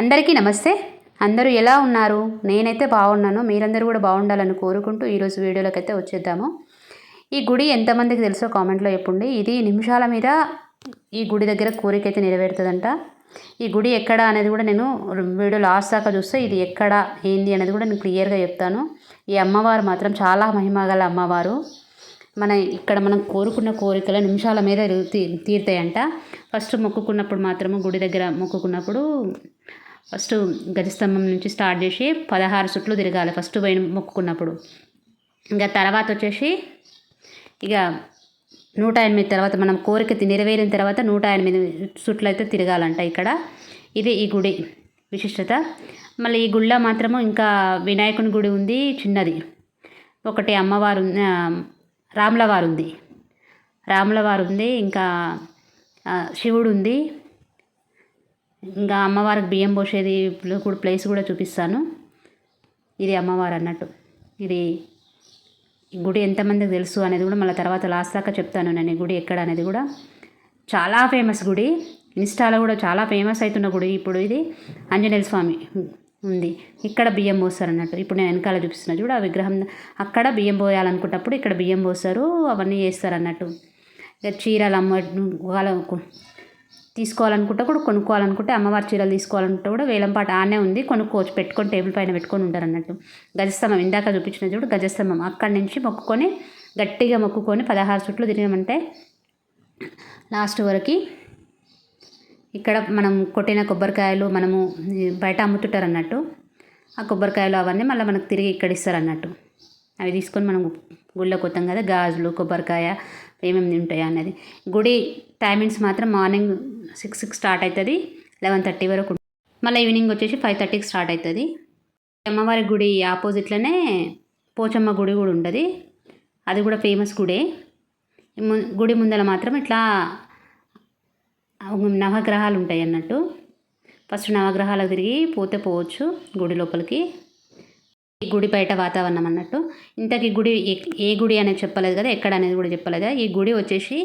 అందరికీ నమస్తే. అందరూ ఎలా ఉన్నారు? నేనైతే బాగున్నాను. మీరందరూ కూడా బాగుండాలని కోరుకుంటూ ఈరోజు వీడియోలోకి అయితే వచ్చేద్దాము. ఈ గుడి ఎంతమందికి తెలుసో కామెంట్లో చెప్పండి. ఇది నిమిషాల మీద ఈ గుడి దగ్గర కోరిక అయితే నెరవేరుతుందంట. ఈ గుడి ఎక్కడ అనేది కూడా నేను వీడియో లాస్ట్ దాకా చూస్తే ఇది ఎక్కడ ఏంది అనేది కూడా నేను క్లియర్గా చెప్తాను. ఈ అమ్మవారు మాత్రం చాలా మహిమగల అమ్మవారు. మన ఇక్కడ మనం కోరుకున్న కోరికలు నిమిషాల మీద తీ తీరుతాయంట. ఫస్ట్ మొక్కుకున్నప్పుడు మాత్రము గుడి దగ్గర మొక్కుకున్నప్పుడు ఫస్ట్ గజస్తంభం నుంచి స్టార్ట్ చేసి పదహారు చుట్లు తిరగాలి. ఫస్ట్ పోయిన మొక్కుకున్నప్పుడు. ఇంకా తర్వాత వచ్చేసి ఇక నూట ఎనిమిది తర్వాత మనం కోరిక నెరవేరిన తర్వాత నూట ఎనిమిది చుట్లు అయితే తిరగాలంట ఇక్కడ. ఇది ఈ గుడి విశిష్టత. మళ్ళీ ఈ గుడిలో మాత్రము ఇంకా వినాయకుని గుడి ఉంది చిన్నది. ఒకటి అమ్మవారు రాములవారు ఉంది. రాములవారు ఉంది ఇంకా శివుడు ఉంది. ఇంకా అమ్మవారికి బియ్యం పోసేది కూడా ప్లేస్ కూడా చూపిస్తాను. ఇది అమ్మవారు అన్నట్టు. ఇది గుడి ఎంతమందికి తెలుసు అనేది కూడా మళ్ళీ తర్వాత లాస్ట్ దాకా చెప్తాను నేను గుడి ఎక్కడ అనేది కూడా. చాలా ఫేమస్ గుడి. ఇన్స్టాలో కూడా చాలా ఫేమస్ అవుతున్న గుడి ఇప్పుడు ఇది. ఆంజనేయ స్వామి ఉంది. ఇక్కడ బియ్యం పోస్తారు అన్నట్టు. ఇప్పుడు నేను వెనకాల చూపిస్తున్నా చూడు ఆ విగ్రహం అక్కడ బియ్యం పోయాలనుకున్నప్పుడు ఇక్కడ బియ్యం పోస్తారు అవన్నీ చేస్తారు అన్నట్టు. ఇక చీరలు అమ్మ వాళ్ళ తీసుకోవాలనుకుంటే కూడా కొనుక్కోవాలనుకుంటే అమ్మవారి చీరలు తీసుకోవాలనుకుంటే కూడా వేలంపాట ఆనే ఉంది. కొనుక్కోవచ్చు. పెట్టుకొని టేబుల్ పైన పెట్టుకొని ఉంటారు అన్నట్టు. గజస్తంభం ఇందాక చూపించిన చూడు గజస్తంభం. అక్కడి నుంచి మొక్కుకొని గట్టిగా మొక్కుకొని పదహారు చుట్లు తిరిగామంటే లాస్ట్ వరకు ఇక్కడ మనం కొట్టిన కొబ్బరికాయలు మనము బయట అమ్ముతుంటారు అన్నట్టు. ఆ కొబ్బరికాయలు అవన్నీ మళ్ళీ మనకు తిరిగి ఇక్కడ ఇస్తారు అన్నట్టు. అవి తీసుకొని మనం గుళ్ళో కొత్తాం కదా గాజులు కొబ్బరికాయ ఏమేమి ఉంటాయి అనేది గుడి టైమింగ్స్ మాత్రం మార్నింగ్ సిక్స్కి స్టార్ట్ అవుతుంది లెవెన్ థర్టీ వరకు మళ్ళీ ఈవినింగ్ వచ్చేసి ఫైవ్ థర్టీకి స్టార్ట్ అవుతుంది అమ్మవారి గుడి ఆపోజిట్లోనే పోచమ్మ గుడి కూడా ఉంటుంది. అది కూడా ఫేమస్ గుడే. గుడి ముందర మాత్రం ఇట్లా నవగ్రహాలు ఉంటాయి అన్నట్టు. ఫస్ట్ నవగ్రహాలకు తిరిగి పోతే పోవచ్చు గుడి లోపలికి. గుడి బయట వాతావరణం అన్నట్టు. ఇంతకీ గుడి ఏ గుడి అనేది చెప్పలేదు కదా ఎక్కడ అనేది కూడా చెప్పలేదు ఈ గుడి వచ్చేసి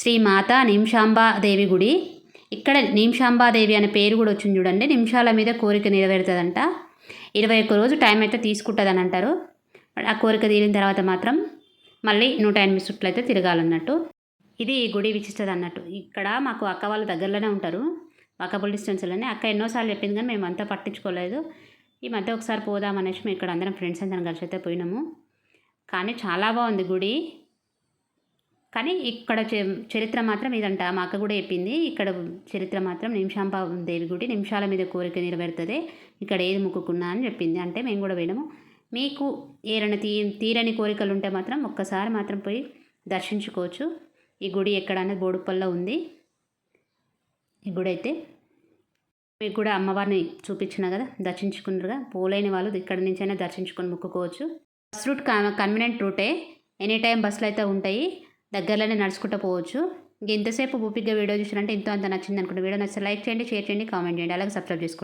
శ్రీ మాత నిమిషాంబాదేవి గుడి. ఇక్కడ నిమిషాంబాదేవి అనే పేరు కూడా వచ్చింది చూడండి. నిమిషాల మీద కోరిక నెరవేరుతుందంట. ఇరవై ఒక్క రోజు టైం అయితే తీసుకుంటుందని అంటారు. ఆ కోరిక తీరిన తర్వాత మాత్రం మళ్ళీ నూట ఎనిమిది చుట్లు అయితే తిరగాలన్నట్టు. ఇది ఈ గుడి విశిష్టత అన్నట్టు. ఇక్కడ మాకు అక్క వాళ్ళ దగ్గరలోనే ఉంటారు. వాకబుల్ డిస్టెన్స్లోనే అక్క ఎన్నోసార్లు చెప్పింది కానీ మేము అంతా పట్టించుకోలేదు. ఈ మధ్య ఒకసారి పోదాం అనేసి మేము ఇక్కడ అందరం ఫ్రెండ్స్ అందరం కలిసి అయితే పోయినాము. కానీ చాలా బాగుంది గుడి. కానీ ఇక్కడ చరిత్ర మాత్రం ఇదంట. మా అక్క కూడా చెప్పింది ఇక్కడ చరిత్ర మాత్రం నిమిషాంబ దేవి గుడి నిమిషాల మీద కోరిక నెరవేరుతుంది ఇక్కడ ఏది ముక్కుకున్నా అని చెప్పింది. అంటే మేము కూడా పోయినాము. మీకు ఏరైనా తీ తీరని కోరికలు ఉంటే మాత్రం ఒక్కసారి మాత్రం పోయి దర్శించుకోవచ్చు. ఈ గుడి ఎక్కడనే బోడుపల్లో ఉంది. ఈ గుడి అయితే మీకు కూడా అమ్మవారిని చూపించిన కదా దర్శించుకున్నారుగా? పోలేని వాళ్ళు ఇక్కడ నుంచైనా దర్శించుకొని మొక్కుకోవచ్చు. బస్ రూట్ కన్వీనియంట్ రూటే. ఎనీ టైం బస్సులు అయితే ఉంటాయి. దగ్గరలోనే నడుచుకుంటూ పోవచ్చు. ఇంకెంతసేపు ఓపిక్గా వీడియో చూసినంటే ఎంతో అంత నచ్చింది అనుకుంటే వీడియో నచ్చితే లైక్ చేయండి షేర్ చేయండి కామెంట్ చేయండి. అలాగే సబ్స్క్రైబ్ చేసుకోండి.